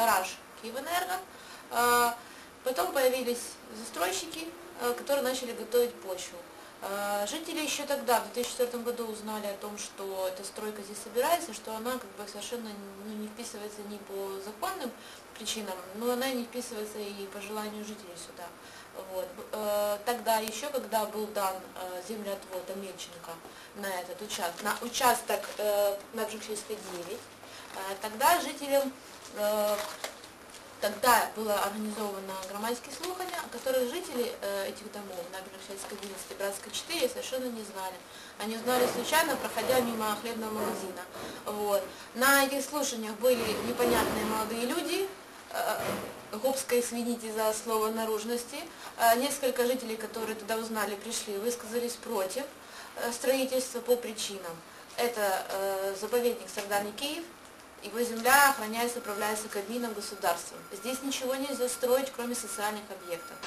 гараж Киевэнерго. Э, Потом появились застройщики, э, которые начали готовить почву. Э, Жители еще тогда, в 2004 году, узнали о том, что эта стройка здесь собирается, что она как бы совершенно ну, не вписывается ни по законным причинам, но она не вписывается и по желанию жителей сюда. Вот. Э, Тогда еще, когда был дан э, землеотвод Амельченко на этот участок, на участок э, на Бжикшевской 9, э, тогда жителям Тогда было организовано громадские слухания, о которых жители э, этих домов на Берлишевской 11 и Братской 4 совершенно не знали. Они узнали случайно, проходя мимо хлебного магазина. Вот. На этих слушаниях были непонятные молодые люди, э, Гобска, извините за слово наружности. Э, Несколько жителей, которые туда узнали, пришли, высказались против строительства по причинам. Это заповедник Сарданий Киев, его земля охраняется, управляется Кабмином государством. Здесь ничего нельзя строить, кроме социальных объектов.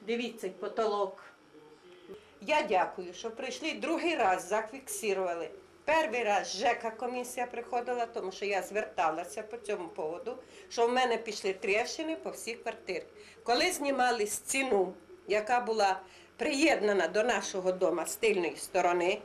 Дивіться, потолок. Я дякую, що прийшли другий раз, зафіксували. Перший раз ЖЕКа комісія приходила, тому що я зверталася по цьому поводу, що в мене пішли тріщини по всій квартирі. Коли знімали стіну, яка була приєднана до нашого дому з тильної сторони,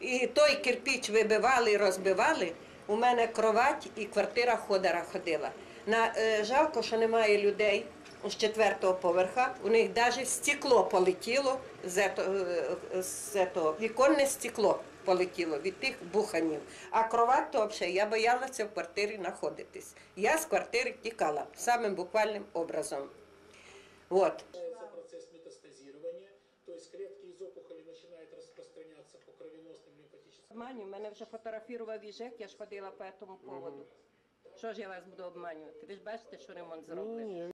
і той кирпіч вибивали і розбивали, у мене кровать і квартира ходора ходила. На, е, жалко, що немає людей з четвертого поверха. У них навіть стекло полетіло, з е, з віконне стекло полетіло від тих буханів. А кровать то взагалі, я боялася в квартирі знаходитись. Я з квартири тікала самим буквальним образом. От. Начинается процесс метастазирования, то есть клетки из опухоли Обманю, мене вже фотографував Іжек, я ж ходила по цьому поводу. Що ж я вас буду обманювати? Ви ж бачите, що ремонт зроблений.